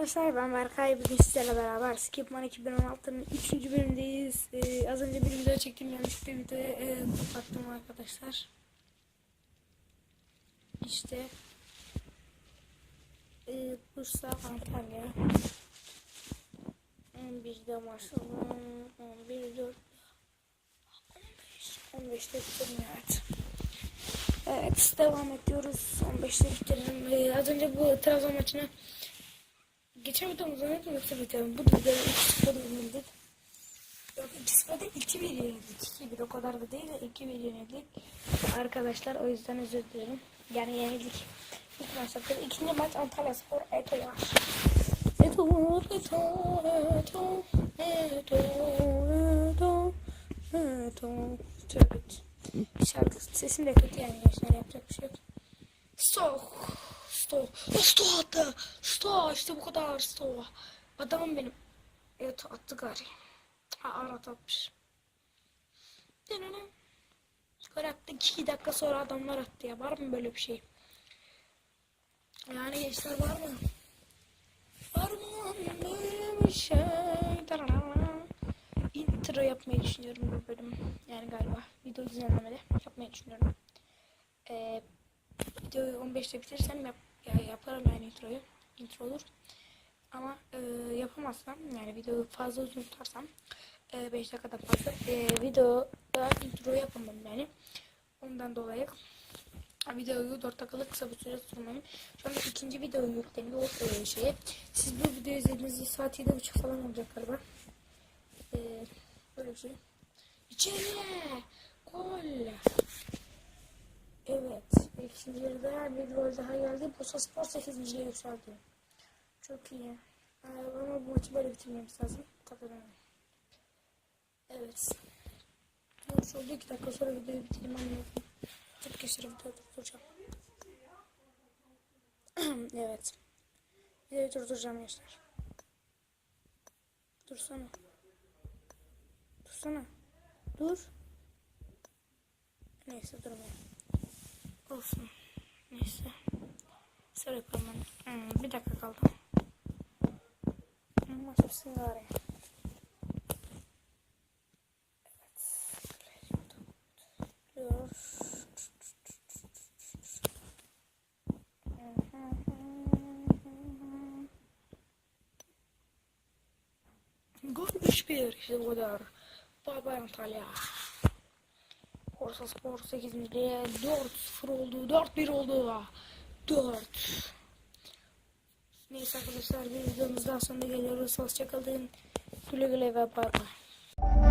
Arkadaşlar ben Berkay bugün sizlerle beraber Skipman 2016'nın 3. bölümündeyiz. Ee, az önce bir video çektim yanlışlıkla videoya e, kapattım arkadaşlar. İşte e, Bursa Antalya 11'de başladım 11 4 15 15'te bitirdim evet. Evet devam ediyoruz 15'te bitirelim. Ee, az önce bu Trabzon maçını Geçen videomuzda ne demek bitirelim. Bu videoda 2-0 yenildik. Yok 2-0'da 2-1 yenildik. 2-1 o kadar da değil de 2-1 yenildik. Arkadaşlar o yüzden özür dilerim. Yani yenildik. İlk maçta ikinci maç Antalya Spor Eto'ya. Eto, Eto, Eto, Eto, Eto, Eto. Tövbe. Şarkı sesim de kötü yani gençler yapacak bir şey yok. Sok. Sto. Sto attı. Sto işte bu kadar sto. Adamım benim. Evet attı gari. Ha arat atmış. Gol attı. 2 dakika sonra adamlar attı ya. Var mı böyle bir şey? Yani gençler var mı? Var mı böyle bir şey? Intro yapmayı düşünüyorum bu bölüm. Yani galiba video düzenlemede yapmayı düşünüyorum. Ee, videoyu 15'te bitirirsem yap, ya yaparım yani introyu. Intro olur. Ama e, yapamazsam yani videoyu fazla uzun tutarsam 5 dakikadan fazla e, videoda intro yapamam yani. Ondan dolayı videoyu 4 dakikalık kısa bir süre tutmalıyım. Şu anda ikinci video yükleniyor o e, şeye. Siz bu videoyu izlediğinizde saat 7.30 falan olacak galiba. E, böyle bir şey. İçeriye! Gol! Evet. İkinci yarıda bir gol daha geldi. Bursa Spor 8. yükseldi. Çok iyi. Ee, ama bu maçı böyle bitirmemiz lazım. Kazanalım. Evet. Sonuç oldu. 2 dakika sonra videoyu bitirmem lazım. Arkadaşlar videoyu durduracağım. evet. Videoyu durduracağım gençler. Dursana. Dursana. Dur. Neyse durmuyor. Olsun. Neyse. Sonra yapalım. Hmm, bir dakika kaldı. Hmm, Maç bitsin gari. Evet. Diyor. Gol 3-1 işte bu kadar. Bay bay Antalya. Borsa Spor 8.liğe 4-0 oldu. 4-1 oldu. 4. Neyse arkadaşlar bir videomuz daha sonuna geliyoruz. Hoşçakalın. Güle güle ve bay bay.